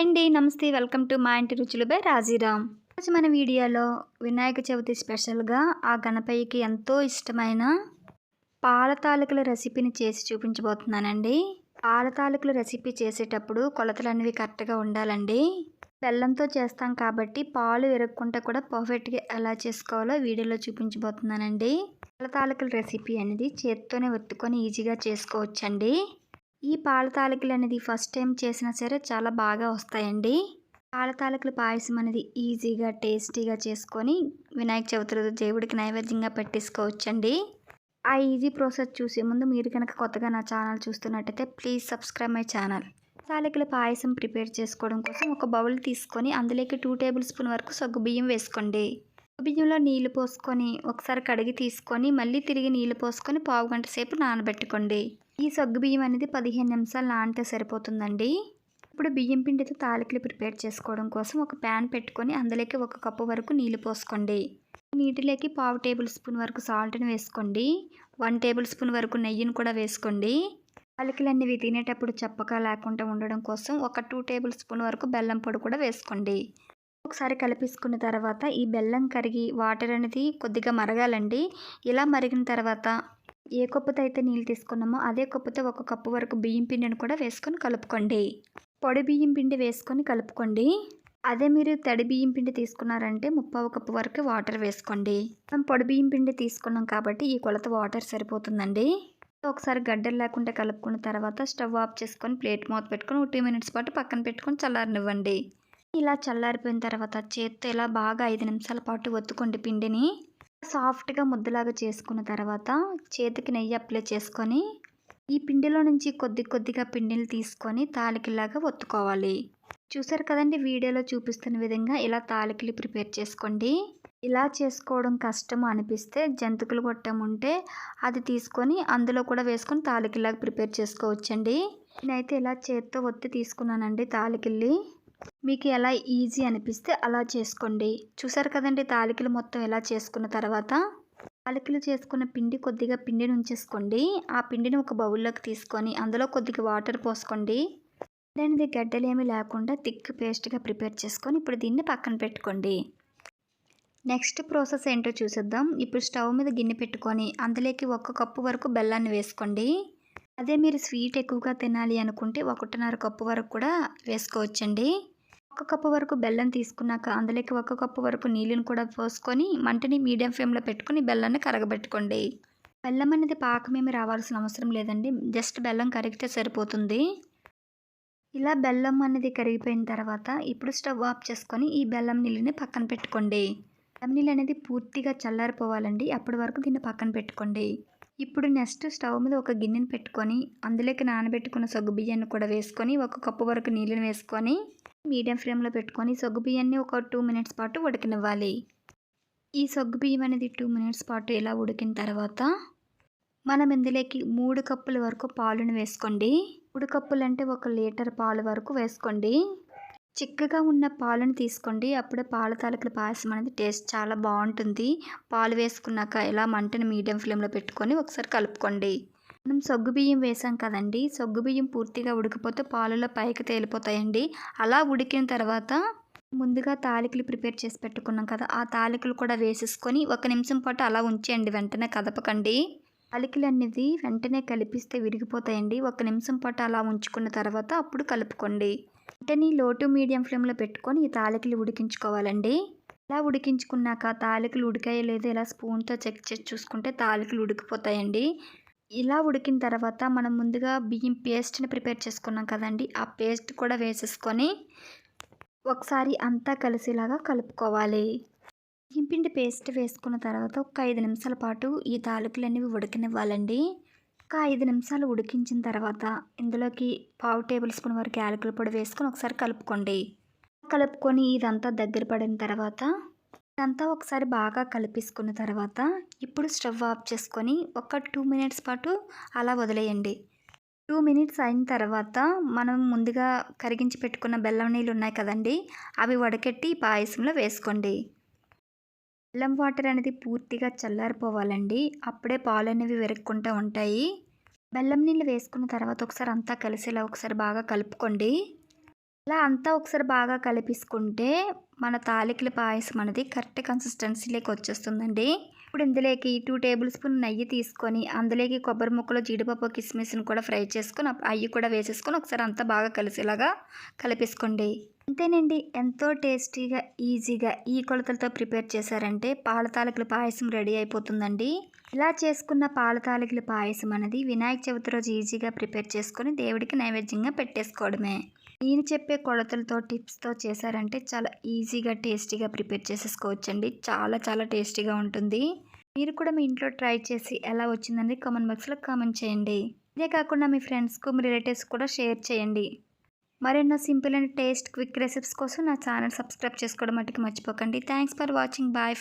Hi అండి నమస్తే. Welcome to మా ఇంటి రుచులు బై రాజీరామ్. ఈరోజు మన వీడియోలో వినాయక చవితి స్పెషల్గా ఆ గణపయ్యకి ఎంతో ఇష్టమైన పాల తాలూకుల రెసిపీని చేసి చూపించబోతున్నానండి. పాల తాలూకుల రెసిపీ చేసేటప్పుడు కొలతలు అనేవి కరెక్ట్గా ఉండాలండి. బెల్లంతో చేస్తాం కాబట్టి పాలు విరగకుండా కూడా పర్ఫెక్ట్గా ఎలా చేసుకోవాలో వీడియోలో చూపించబోతున్నానండి. పాల తాలూకుల రెసిపీ అనేది చేత్తోనే ఒత్తుకొని ఈజీగా చేసుకోవచ్చండి. ఈ పాల తాలికలు అనేది ఫస్ట్ టైం చేసినా సరే చాలా బాగా వస్తాయండి. పాల తాలికల పాయసం అనేది ఈజీగా టేస్టీగా చేసుకొని వినాయక చవితి రోజు దేవుడికి నైవేద్యంగా పెట్టేసుకోవచ్చండి. ఆ ఈజీ ప్రాసెస్ చూసే ముందు మీరు కనుక కొత్తగా నా ఛానల్ చూస్తున్నట్టయితే ప్లీజ్ సబ్స్క్రైబ్ మై ఛానల్. తాలికల పాయసం ప్రిపేర్ చేసుకోవడం కోసం ఒక బౌల్ తీసుకొని అందులోకి టూ టేబుల్ స్పూన్ వరకు సగ్గు బియ్యం వేసుకోండి. బియ్యంలో నీళ్ళు పోసుకొని ఒకసారి కడిగి తీసుకొని మళ్ళీ తిరిగి నీళ్ళు పోసుకొని పావు గంట సేపు నానబెట్టుకోండి. ఈ సగ్గు బియ్యం అనేది పదిహేను నిమిషాలు నానితే సరిపోతుందండి. ఇప్పుడు బియ్యం పిండితో తాలికలు ప్రిపేర్ చేసుకోవడం కోసం ఒక ప్యాన్ పెట్టుకొని అందులోకి ఒక కప్పు వరకు నీళ్ళు పోసుకోండి. నీటిలోకి పావు టేబుల్ స్పూన్ వరకు సాల్ట్ని వేసుకోండి. వన్ టేబుల్ స్పూన్ వరకు నెయ్యిని కూడా వేసుకోండి. తాలికలన్నీ తినేటప్పుడు చప్పగా లేకుండా ఉండడం కోసం ఒక టూ టేబుల్ స్పూన్ వరకు బెల్లం పొడి కూడా వేసుకోండి. ఒకసారి కలిపేసుకున్న తర్వాత ఈ బెల్లం కరిగి వాటర్ అనేది కొద్దిగా మరగాలండి. ఇలా మరిగిన తర్వాత ఏ కప్పుతో అయితే నీళ్ళు తీసుకున్నామో అదే కప్పుతో ఒక కప్పు వరకు బియ్యం పిండిని కూడా వేసుకొని కలుపుకోండి. పొడి బియ్యం పిండి వేసుకొని కలుపుకోండి. అదే మీరు తడి బియ్యం పిండి తీసుకున్నారంటే ముప్పావు కప్పు వరకు వాటర్ వేసుకోండి. మనం పొడి బియ్యం పిండి తీసుకున్నాం కాబట్టి ఈ కొలత వాటర్ సరిపోతుందండి. ఒకసారి గడ్డలు లేకుండా కలుపుకున్న తర్వాత స్టవ్ ఆఫ్ చేసుకొని ప్లేట్ మూత పెట్టుకొని ఒక టూ మినిట్స్ పాటు పక్కన పెట్టుకొని చల్లారనివ్వండి. ఇలా చల్లారిపోయిన తర్వాత చేత్తో ఇలా బాగా ఐదు నిమిషాల పాటు ఒత్తుకోండి పిండిని. సాఫ్ట్గా ముద్దలాగా చేసుకున్న తర్వాత చేతికి నెయ్యి అప్లై చేసుకొని ఈ పిండిలో నుంచి కొద్ది కొద్దిగా పిండిని తీసుకొని తాలికిలాగా ఒత్తుకోవాలి. చూసారు కదండి వీడియోలో చూపిస్తున్న విధంగా ఇలా తాలికలు ప్రిపేర్ చేసుకోండి. ఇలా చేసుకోవడం కష్టం అనిపిస్తే జంతికలు కొట్టం ఉంటే అది తీసుకొని అందులో కూడా వేసుకొని తాలికలాగా ప్రిపేర్ చేసుకోవచ్చండి. నేనైతే ఇలా చేత్తో ఒత్తి తీసుకున్నానండి తాలికిల్లి మీకు ఎలా ఈజీ అనిపిస్తే అలా చేసుకోండి. చూసారు కదండి తాలికలు మొత్తం ఎలా చేసుకున్న తర్వాత? తాలికలు చేసుకున్న పిండి కొద్దిగా పిండిని ఉంచేసుకోండి. ఆ పిండిని ఒక బౌల్లోకి తీసుకొని అందులో కొద్దిగా వాటర్ పోసుకోండి. దానిది గడ్డలేమీ లేకుండా థిక్ పేస్ట్గా ప్రిపేర్ చేసుకొని ఇప్పుడు దీన్ని పక్కన పెట్టుకోండి. నెక్స్ట్ ప్రాసెస్ ఏంటో చూసేద్దాం. ఇప్పుడు స్టవ్ మీద గిన్నె పెట్టుకొని అందులోకి ఒక కప్పు వరకు బెల్లాన్ని వేసుకోండి. అదే మీరు స్వీట్ ఎక్కువగా తినాలి అనుకుంటే ఒకటిన్నర కప్పు వరకు కూడా వేసుకోవచ్చండి. ఒక కప్పు వరకు బెల్లం తీసుకున్నాక అందులోకి ఒక కప్పు వరకు నీళ్ళని కూడా పోసుకొని మంటని మీడియం ఫ్లేమ్లో పెట్టుకొని బెల్లాన్ని కరగబెట్టుకోండి. బెల్లం అనేది పాకమేమి రావాల్సిన అవసరం లేదండి. జస్ట్ బెల్లం కరిగితే సరిపోతుంది. ఇలా బెల్లం అనేది కరిగిపోయిన తర్వాత ఇప్పుడు స్టవ్ ఆఫ్ చేసుకొని ఈ బెల్లం నీళ్ళని పక్కన పెట్టుకోండి. బెల్లం నీళ్ళు అనేది పూర్తిగా చల్లారిపోవాలండి. అప్పటి వరకు దీన్ని పక్కన పెట్టుకోండి. ఇప్పుడు నెక్స్ట్ స్టవ్ మీద ఒక గిన్నెని పెట్టుకొని అందులోకి నానబెట్టుకున్న సగ్గు బియ్యాన్ని కూడా వేసుకొని ఒక కప్పు వరకు నీళ్ళని వేసుకొని మీడియం ఫ్లేమ్లో పెట్టుకొని సగ్గు బియ్యాన్ని ఒక టూ మినిట్స్ పాటు ఉడకనివ్వాలి. ఈ సగ్గు బియ్యం అనేది టూ మినిట్స్ పాటు ఇలా ఉడికిన తర్వాత మనం ఇందులోకి మూడు కప్పుల వరకు పాలును వేసుకోండి. మూడు కప్పులు అంటే ఒక లీటర్ పాలు వరకు వేసుకోండి. చిక్కగా ఉన్న పాలను తీసుకోండి. అప్పుడే పాల తాలకల పాయసం అనేది టేస్ట్ చాలా బాగుంటుంది. పాలు వేసుకున్నాక ఇలా మంటను మీడియం ఫ్లేమ్లో పెట్టుకొని ఒకసారి కలుపుకోండి. మనం సొగ్గుబియ్యం వేసాం కదండి సొగ్గుబియ్యం పూర్తిగా ఉడికిపోతే పాలలో పైకి తేలిపోతాయండి. అలా ఉడికిన తర్వాత ముందుగా తాలికలు ప్రిపేర్ చేసి పెట్టుకున్నాం కదా ఆ తాలికలు కూడా వేసేసుకొని ఒక నిమిషం పాటు అలా ఉంచేయండి వెంటనే కదపకండి. తాలికలు అనేది వెంటనే కలిపిస్తే విరిగిపోతాయండి. ఒక నిమిషం పాటు అలా ఉంచుకున్న తర్వాత అప్పుడు కలుపుకోండి. వెంటనే లోటు మీడియం ఫ్లేమ్లో పెట్టుకొని ఈ తాలికలు ఉడికించుకోవాలండి. ఇలా ఉడికించుకున్నాక తాలికలు ఉడికాయో లేదో ఇలా స్పూన్తో చెక్ చేసి చూసుకుంటే తాలికలు ఉడికిపోతాయండి. ఇలా ఉడికిన తర్వాత మనం ముందుగా బియ్యం పేస్ట్ని ప్రిపేర్ చేసుకున్నాం కదండి ఆ పేస్ట్ కూడా వేసేసుకొని ఒకసారి అంతా కలిసేలాగా కలుపుకోవాలి. బియ్యం పిండి పేస్ట్ వేసుకున్న తర్వాత ఒక ఐదు నిమిషాల పాటు ఈ తాలికలు అనేవి ఉడకనివ్వాలండి. ఒక ఐదు నిమిషాలు ఉడికించిన తర్వాత ఇందులోకి పావు టేబుల్ స్పూన్ వరకు యాలకుల పొడి వేసుకొని ఒకసారి కలుపుకోండి. కలుపుకొని ఇదంతా దగ్గర పడిన తర్వాత ఇదంతా ఒకసారి బాగా కలిపేసుకున్న తర్వాత ఇప్పుడు స్టవ్ ఆఫ్ చేసుకొని ఒక టూ మినిట్స్ పాటు అలా వదిలేయండి. టూ మినిట్స్ అయిన తర్వాత మనం ముందుగా కరిగించి పెట్టుకున్న బెల్లం నీళ్ళు ఉన్నాయి కదండి అవి వడకెట్టి పాయసంలో వేసుకోండి. బెల్లం వాటర్ అనేది పూర్తిగా చల్లారిపోవాలండి. అప్పుడే పాలు అనేవి విరక్కుంటూ ఉంటాయి. బెల్లం నీళ్ళు వేసుకున్న తర్వాత ఒకసారి అంతా కలిసేలా ఒకసారి బాగా కలుపుకోండి. ఇలా అంతా ఒకసారి బాగా కలిపించుకుంటే మన తాలికల పాయసం అనేది కరెక్ట్ కన్సిస్టెన్సీలోకి వచ్చేస్తుందండి. ఇప్పుడు ఇందులోకి టూ టేబుల్ స్పూన్ నెయ్యి తీసుకొని అందులోకి కొబ్బరి ముక్కలు జీడిపప్పు కిస్మిస్ని కూడా ఫ్రై చేసుకొని అవి కూడా వేసేసుకొని ఒకసారి అంతా బాగా కలిసేలాగా కలిపేసుకోండి. అంతేనండి ఎంతో టేస్టీగా ఈజీగా ఈ కొలతలతో ప్రిపేర్ చేశారంటే పాల తాలికల పాయసం రెడీ అయిపోతుందండి. ఇలా చేసుకున్న పాల తాలికల పాయసం అనేది వినాయక చవితి రోజు ఈజీగా ప్రిపేర్ చేసుకొని దేవుడికి నైవేద్యంగా పెట్టేసుకోవడమే. నేను చెప్పే కొలతలతో టిప్స్తో చేశారంటే చాలా ఈజీగా టేస్టీగా ప్రిపేర్ చేసేసుకోవచ్చండి. చాలా చాలా టేస్టీగా ఉంటుంది. మీరు కూడా మీ ఇంట్లో ట్రై చేసి ఎలా వచ్చిందని కామెంట్ బాక్స్లో కామెంట్ చేయండి. ఇదే కాకుండా మీ ఫ్రెండ్స్కు మీ రిలేటివ్స్ కూడా షేర్ చేయండి. మరెన్నో simple and taste quick recipes కోసం నా ఛానల్ సబ్స్క్రైబ్ చేసుకోవడం మట్టుకు మర్చిపోకండి. Thanks for watching. బాయ్